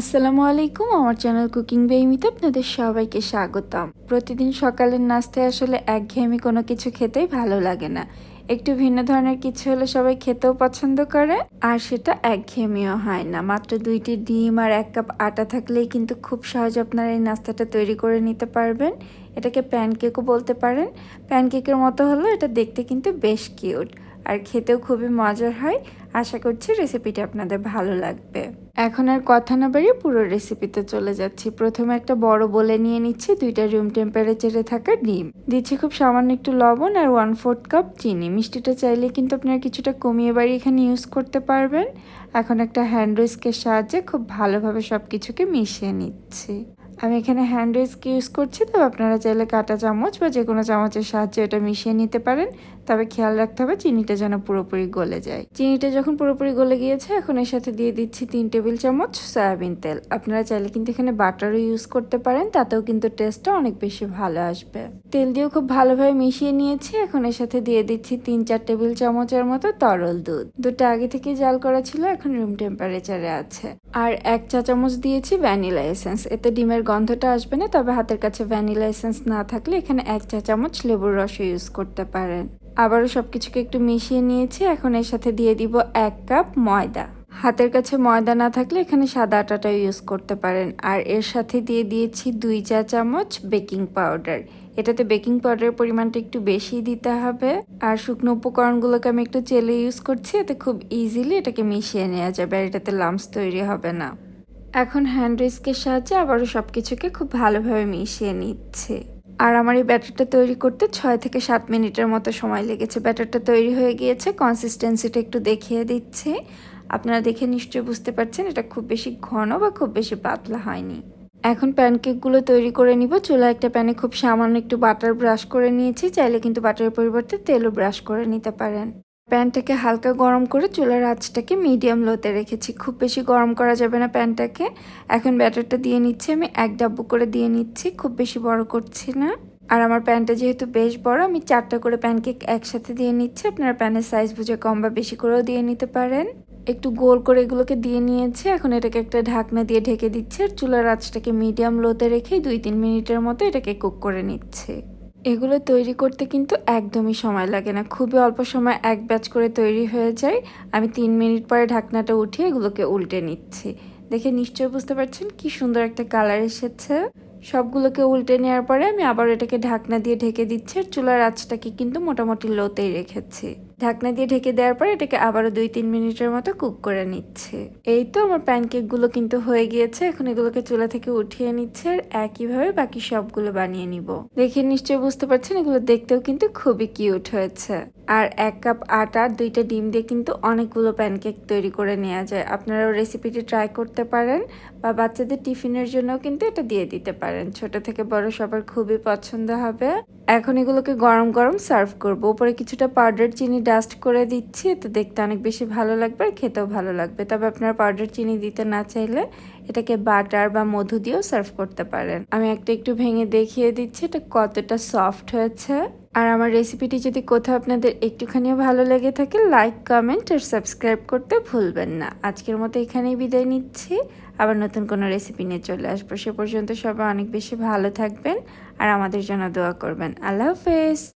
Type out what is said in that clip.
আসসালামু আলাইকুম, আমার চ্যানেল কুকিং বেইমিতে আপনাদের সবাইকে স্বাগতম। প্রতিদিন সকালের নাস্তায় আসলে একঘেয়েমি কোনো কিছু খেতেই ভালো লাগে না। একটু ভিন্ন ধরনের কিছু হলে সবাই খেতেও পছন্দ করে, আর সেটা একঘেয়েমিও হয় না। মাত্র দুইটি ডিম আর এক কাপ আটা থাকলেই কিন্তু খুব সহজে আপনারা এই নাস্তাটা তৈরি করে নিতে পারবেন। এটাকে প্যানকেকও বলতে পারেন। প্যানকেকের মতো হলো এটা দেখতে কিন্তু বেশ কিউট। আর খেতেও খুবই মজার হয়। আশা করছি রেসিপিটি আপনাদের ভালো লাগবে। এখন আর কথা না বাড়িয়ে পুরো রেসিপিতে চলে যাচ্ছি। প্রথমে একটা বড় বলে নিয়ে নিচ্ছি, দুইটা রুম টেম্পারেচারে থাকা ডিম। দিচ্ছি খুব সামান্য একটু লবণ আর ওয়ান ফোর্থ কাপ চিনি। মিষ্টিটা চাইলে কিন্তু আপনারা কিছুটা কমিয়ে বাড়ি এখানে ইউজ করতে পারবেন। এখন একটা হ্যান্ড উইস্কের সাহায্যে খুব ভালোভাবে সব কিছুকে মিশিয়ে নিচ্ছি। আমি এখানে হ্যান্ড উইস্ক ইউজ করছি? তবে আপনারা চাইলে কাটা চামচ বা যে কোনো চামচের সাহায্যে এটা মিশিয়ে নিতে পারেন। তবে খেয়াল রাখতে হবে চিনিটা যেন পুরোপুরি গলে যায়। চিনিটা যখন পুরোপুরি গলে গিয়েছে, এখন এর সাথে দিয়ে দিচ্ছি তিন টেবিল চামচ সয়াবিন তেল। আপনারা চাইলে কিন্তু এখানে বাটারও ইউজ করতে পারেন, তাতেও কিন্তু টেস্টটা অনেক বেশি ভালো আসবে। তেল দিয়েও খুব ভালোভাবে মিশিয়ে নিয়েছি, এখন এর সাথে দিয়ে দিচ্ছি তিন চার টেবিল চামচের মতো তরল দুধ। দুধটা আগে থেকে জাল করা ছিল, এখন রুম টেম্পারেচারে আছে। আর এক চা চামচ দিয়েছি ভ্যানিলা এসেন্স এতে ডিমের গন্ধটা আসবে না, তবে হাতের কাছে ভ্যানিলা এসেন্স না থাকলে এখানে এক চা চামচ লেবুর রস ইউজ করতে পারেন। আবারও সব কিছুকে একটু মিশিয়ে নিয়েছি, এখন এর সাথে দিয়ে দিব এক কাপ ময়দা। হাতের কাছে ময়দা না থাকলে এখানে সাদা আটাটা ইউজ করতে পারেন। আর এর সাথে দিয়ে দিয়েছি দুই চা চামচ বেকিং পাউডার এটাতে বেকিং পাউডারের পরিমাণটা একটু বেশি দিতে হবে। আর শুকনো উপকরণগুলোকে আমি একটু চেলে ইউজ করছি, এতে খুব ইজিলি এটাকে মিশিয়ে নেওয়া যাবে, আর এটাতে লামস তৈরি হবে না। এখন হ্যান্ড রিস্কের সাহায্যে আবারও সব কিছুকে খুব ভালোভাবে মিশিয়ে নিচ্ছে। আর আমার এই ব্যাটারটা তৈরি করতে ছয় থেকে সাত মিনিটের মতো সময় লেগেছে। ব্যাটারটা তৈরি হয়ে গিয়েছে কনসিস্টেন্সিটা একটু দেখিয়ে দিচ্ছে। আপনারা দেখে নিশ্চয়ই বুঝতে পারছেন, এটা খুব বেশি ঘন বা খুব বেশি পাতলা হয়নি। এখন প্যানকেকগুলো তৈরি করে নিব। চুলা একটা প্যানে খুব সামান্য একটু বাটার ব্রাশ করে নিয়েছি। চাইলে কিন্তু বাটারের পরিবর্তে তেলও ব্রাশ করে নিতে পারেন। প্যানটাকে হালকা গরম করে চুলার আঁচটাকে মিডিয়াম লোতে রেখেছি। খুব বেশি গরম করা যাবে না প্যানটাকে। এখন ব্যাটারটা দিয়ে নিচ্ছি আমি, এক ডাব্বু করে দিয়ে নিচ্ছি, খুব বেশি বড় করছি না। আর আমার প্যানটা যেহেতু বেশ বড়, আমি চারটা করে প্যানকেক একসাথে দিয়ে নিচ্ছি। আপনারা প্যানের সাইজ বুঝে কম বা বেশি করেও দিয়ে নিতে পারেন। একটু গোল করে এগুলোকে দিয়ে নিয়েছি, এখন এটাকে একটা ঢাকনা দিয়ে ঢেকে দিচ্ছি। আর চুলার আঁচটাকে মিডিয়াম লোতে রেখে দুই তিন মিনিটের মতো এটাকে কুক করে নিচ্ছে। এগুলো তৈরি করতে কিন্তু একদমই সময় লাগে না। খুবই অল্প সময় এক ব্যাচ করে তৈরি হয়ে যায়। আমি তিন মিনিট পরে ঢাকনাটা উঠিয়ে এগুলোকে উল্টে নিচ্ছি। দেখে নিশ্চয়ই বুঝতে পারছেন কি সুন্দর একটা কালার এসেছে। সবগুলোকে উল্টে নেওয়ার পরে আমি আবার এটাকে ঢাকনা দিয়ে ঢেকে দিচ্ছি আর চুলার আঁচটাকে কিন্তু মোটামুটি লোতেই রেখেছি। ঢাকনা দিয়ে ঢেকে দেওয়ার পর এটাকে আবারও দুই তিন মিনিটের মতো কুক করে নিচ্ছে। এই তো আমার প্যানকেকগুলো কিন্তু হয়ে গিয়েছে, এখন এগুলোকে চুলা থেকে উঠিয়ে নিচ্ছে আর একইভাবে বাকি সবগুলো বানিয়ে নিব। দেখে নিশ্চয়ই বুঝতে পারছেন, এগুলো দেখতেও কিন্তু খুবই কিউট হয়েছে। আর এক কাপ আটা, দুইটা ডিম দিয়ে কিন্তু অনেকগুলো প্যানকেক তৈরি করে নেওয়া যায়। আপনারাও রেসিপিটি ট্রাই করতে পারেন বা বাচ্চাদের টিফিনের জন্যও কিন্তু এটা দিয়ে দিতে পারেন। ছোট থেকে বড় সবার খুবই পছন্দ হবে। এখন এগুলোকে গরম গরম সার্ভ করব। উপরে কিছুটা পাউডার, চিনি ডাস্ট করে দিচ্ছি, এতে দেখতে অনেক বেশি ভালো লাগবে আর খেতেও ভালো লাগবে। তবে আপনারা পাউডার চিনি দিতে না চাইলে এটাকে বাটার বা মধু দিয়েও সার্ভ করতে পারেন। আমি একটা একটু ভেঙে দেখিয়ে দিচ্ছি, এটা কতটা সফট হয়েছে। আর আমার রেসিপিটি যদি কোথাও আপনাদের একটুখানিও ভালো লেগে থাকে লাইক কমেন্ট আর সাবস্ক্রাইব করতে ভুলবেন না। আজকের মতো এখানেই বিদায় নিচ্ছি। আবার নতুন কোনো রেসিপি নিয়ে চলে আসব। সে পর্যন্ত সবাই অনেক বেশি ভালো থাকবেন আর আমাদের জন্য দোয়া করবেন। আল্লাহ হাফেজ।